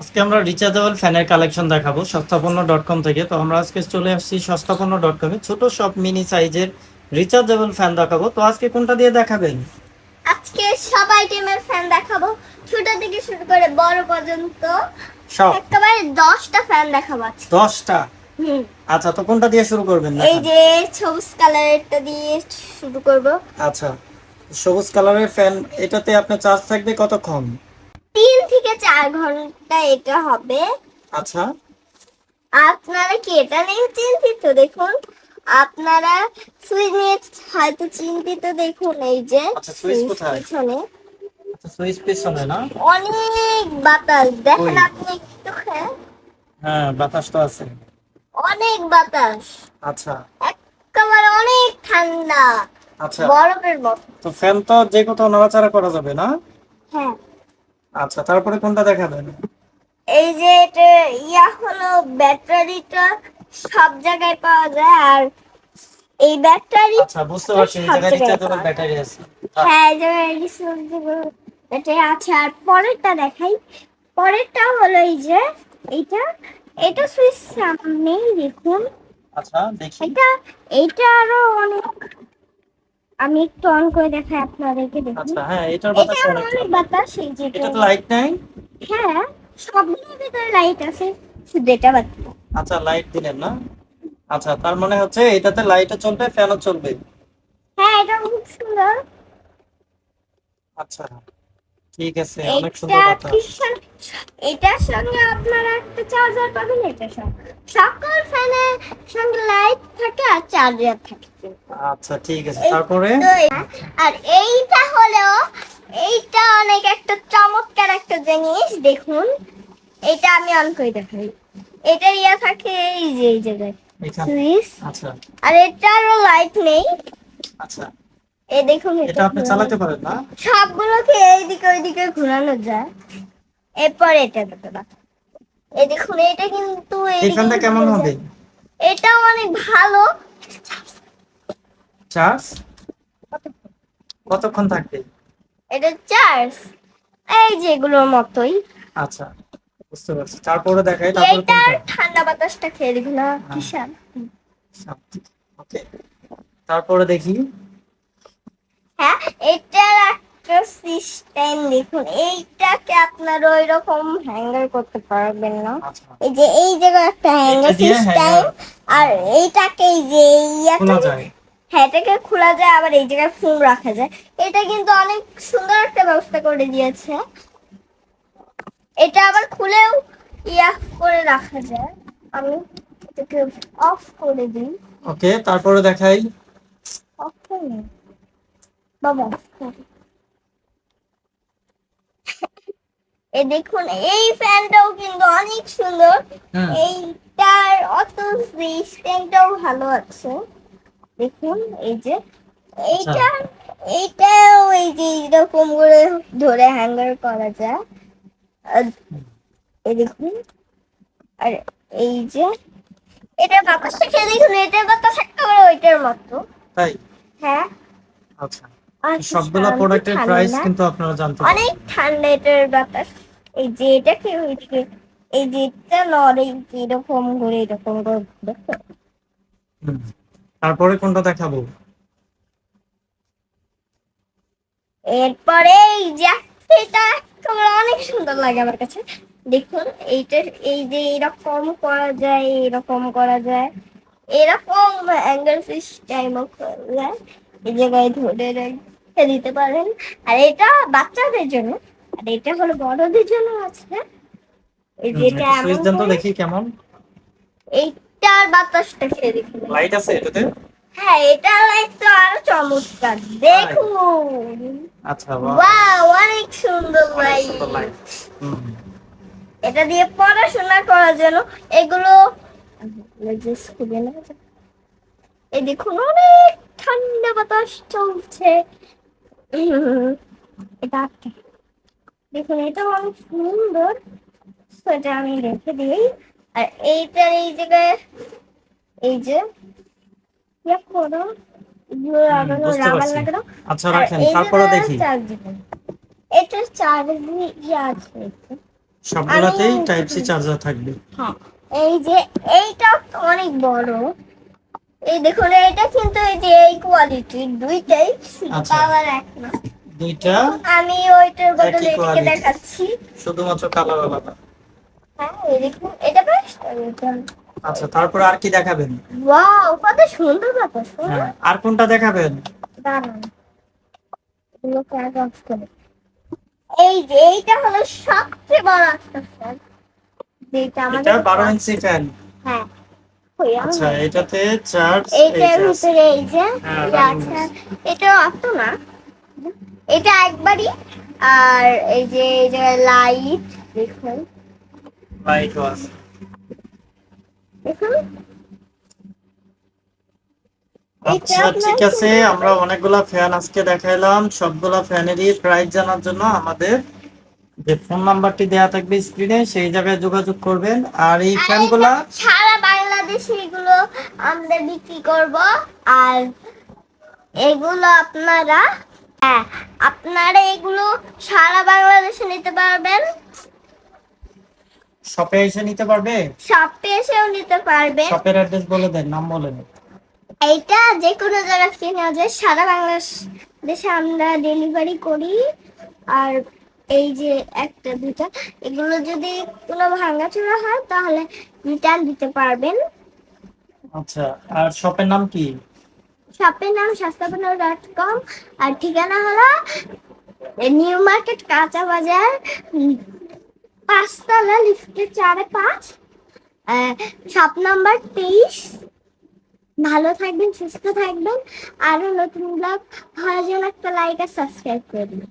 আজকে আমরা রিচার্জেবল ফ্যানের কালেকশন দেখাবো সস্তাপন্ন ডট কম থেকে। তো আমরা আজকে চলে আসছি সস্তাপন্ন ডট কমে ছোট সব মিনি সাইজের রিচার্জেবল ফ্যান দেখাবো। তো আজকে কোনটা দিয়ে দেখাবেন? আজকে সব আইটেমের ফ্যান দেখাবো। ছোট থেকে শুরু করে বড় পর্যন্ত। সব। একেবারে দশটা ফ্যান দেখাবো আজকে। দশটা? হুম। আচ্ছা তো কোনটা দিয়ে শুরু করবেন? এই যে সবুজ কালারটা দিয়ে শুরু করব। আচ্ছা সবুজ কালারের ফ্যান এটাতে আপনার চার্জ থাকবে কতক্ষণ? চার ঘণ্টা এটা হবে। আচ্ছা। আপনারা কি এটা নিয়ে চিন্তিত? দেখুন আপনারা সুইচ নিয়ে হয়তো চিন্তিত। দেখুন এই যে আচ্ছা, পিছনে। আচ্ছা সুইচ পিছনে না? অনেক বাতাস। দেখেন আপনি একটু হ্যাঁ। বাতাস তো আছে। অনেক বাতাস। আচ্ছা। একেবারে অনেক ঠান্ডা। আচ্ছা। বরফের মতো। তো ফ্যান তো যে কোথাও নড়াচড়া করা যাবে না? হ্যাঁ। আচ্ছা তারপরে কোনটা দেখাবেন? এই যে এটা ইয়া হলো ব্যাটারিটা সব জায়গায় পাওয়া যায় আর এই ব্যাটারি আচ্ছা বুঝতে পারছি এই রিচার্জেবল পাওয়া ব্যাটারি আছে। হ্যাঁ এই জায়গায় ব্যাটারি আছে। আর পরেরটা দেখাই। পরেরটা হলো এই যে এটা এটা সুইচ সামনেই দেখুন। আচ্ছা দেখি। এটা এইটা আরও অনেক আমি একটু অন করে দেখাই আপনাদেরকে দেখুন। আচ্ছা হ্যাঁ এটার এটা বাতাস অনেক বাতাস এই যে এটা তো লাইট নাই? হ্যাঁ সবগুলোর ভিতরে লাইট আছে শুধু এটা বাদ। আচ্ছা লাইট দিলেন না? আচ্ছা তার মানে হচ্ছে এটাতে লাইটও চলবে ফ্যানও চলবে? হ্যাঁ এটা খুব সুন্দর। আচ্ছা ঠিক আছে অনেক সুন্দর এটা এটার সঙ্গে আপনারা একটা চার্জার পাবেন এটা সঙ্গে। সকল ফ্যানের সঙ্গে লাইট থাকে আর চার্জার থাকে। আচ্ছা ঠিক আছে। তারপরে? আর এইটা হলো এইটা অনেক একটা চমৎকার একটা জিনিস দেখুন। এটা আমি অন করে দেখাই। এটা ইয়া থাকে এই যে এই জায়গায়। সুইচ। আচ্ছা। আর এটারও লাইট নেই। আচ্ছা। এই দেখুন এটা আপনি চালাতে পারেন না? সবগুলোকে এইদিকে ওইদিকে ঘোরানো যায়। এরপর এটা দেখতে পাচ্ছ এই দেখুন এটা কিন্তু ফ্যানটা কেমন হবে। এটাও অনেক ভালো। চার্জ? কতক্ষণ থাকবে? এটা চার্জ। এই যে এগুলোর মতোই। আচ্ছা বুঝতে পারছি। তারপরে দেখাই তারপরে কোনটা? ঠান্ডা বাতাসটা খেয়ে দেখুন না কি স্বাদ। ওকে। তারপরে দেখি। হ্যাঁ একটা সিস্টেম দেখুন এইটাকে আপনার ওই রকম হ্যাঙ্গার করতে পারবেন না। এই যে এই জায়গায় একটা হ্যাঙ্গার সিস্টেম আর এইটাকে এই যে হ্যাঁ এটাকে খোলা যায় আবার এই জায়গায় ফোন রাখা যায়। এটা কিন্তু অনেক সুন্দর একটা ব্যবস্থা করে দিয়েছে। এটা আবার খুলেও ইয়া করে রাখা যায়। আমি এটাকে অফ করে দিই। ওকে তারপরে দেখাই। অফ বাবা off করে। এই দেখুন এই ফ্যানটাও কিন্তু অনেক সুন্দর। এইটার অত সিস্টেমটাও ভালো আছে। দেখুন এই যে এইটা এইটাও এই যে এরকম করে ধরে হ্যাঙ্গার করা যায়। আর এই দেখুন আর এই যে এটা বাতাসটা খেয়ে দেখুন এটার বাতাস একেবারে ওইটার মতো। তাই? হ্যাঁ। আচ্ছা। সবগুলো প্রোডাক্টের প্রাইস কিন্তু আপনারা জানতে অনেক ঠান্ডা এটার বাতাস। এই যে এটা কি হয়েছে? এই যে এটা নড়ে এরকম করে এরকম করে দেখো। তারপরে কোনটা দেখাবো? এরপরে এই যে এটা অনেক সুন্দর লাগে আমার কাছে। দেখুন এইটা এই যে এরকম করা যায় এরকম করা যায়। এরকম অ্যাঙ্গেল সিস্টেমও করা যায়। এই জায়গায় ধরে রেখে দিতে পারেন। আর এটা বাচ্চাদের জন্য আর এটা হলো বড়দের জন্য আছে। এই হুম, যেটা সুইচ দেন তো দেখি কেমন। এইটার বাতাসটা খেয়ে দেখুন লাইট আছে এটাতে? হ্যাঁ এটা লাইট তো আরও চমৎকার। দেখুন। আচ্ছা ওয়াও অনেক সুন্দর লাইট এটা দিয়ে পড়াশোনা করার জন্য এগুলো এই দেখুন অনেক ঠান্ডা বাতাস চলছে। এটা। দেখুন এটা অনেক সুন্দর। তো এটা আমি রেখে দিই। আর এইটার এই জায়গায় এই যে করো আচ্ছা রাখেন তারপরে দেখি। এটা চার্জ ইয়ে আছে একটু। টাইপ সি চার্জার থাকবে। হ্যাঁ এই যে এইটা অনেক বড়। এই দেখুন এটা কিন্তু এই যে এই কোয়ালিটির দুইটাই শুধু আচ্ছা। এক না। দুইটা। আমি ওইটার বদলে এটাকে দেখাচ্ছি। শুধুমাত্র কালার আলাদা। হ্যাঁ এই দেখুন এটা বেশ আচ্ছা তারপর আর কি দেখাবেন? ওয়াও কত সুন্দর বাতাস? হ্যাঁ আর কোনটা দেখাবেন। এই যে এইটা হলো সবচেয়ে বড় একটা ফ্যান যেটা এটা আমাদের ইঞ্চি ফ্যান হ্যাঁ। আচ্ছা এটাতে চার্জ এইটার ভিতরে এই যে হ্যাঁ, ইয়ে আছে। এটা অত না। এটা একবারই আর এই যে এই যে লাইট দেখুন। লাইট দেখুন। আচ্ছা ঠিক আছে আমরা অনেকগুলা ফ্যান আজকে দেখাইলাম সবগুলা ফ্যানেরই প্রাইস জানার জন্য আমাদের যে ফোন নাম্বারটি দেয়া থাকবে স্ক্রিনে সেই জায়গায় যোগাযোগ করবেন। আর এই ফ্যানগুলা সারা বাংলাদেশে এগুলো আমরা বিক্রি করব আর এগুলো আপনারা হ্যাঁ আপনারা এগুলো সারা বাংলাদেশে নিতে পারবেন। শপে এসে নিতে পারবে? শপে এসেও নিতে পারবেন। শপের অ্যাড্রেস বলে দেন নাম বলেন এইটা যে কোনো জায়গা থেকে নেওয়া যায়। সারা বাংলাদেশে আমরা ডেলিভারি করি। আর এই যে একটা দুটা এগুলো যদি কোনো ভাঙাচোরা হয় তাহলে রিটার্ন দিতে পারবেন। আচ্ছা আর শপের নাম কি? শপের নাম সস্তাপনা ডট কম আর ঠিকানা হলো নিউ মার্কেট কাঁচা বাজার পাঁচতলা লিফটের চারে পাঁচ শপ নাম্বার তেইশ। ভালো থাকবেন, সুস্থ থাকবেন। আরও নতুন ব্লগ জন্য একটা লাইক আর সাবস্ক্রাইব করবেন।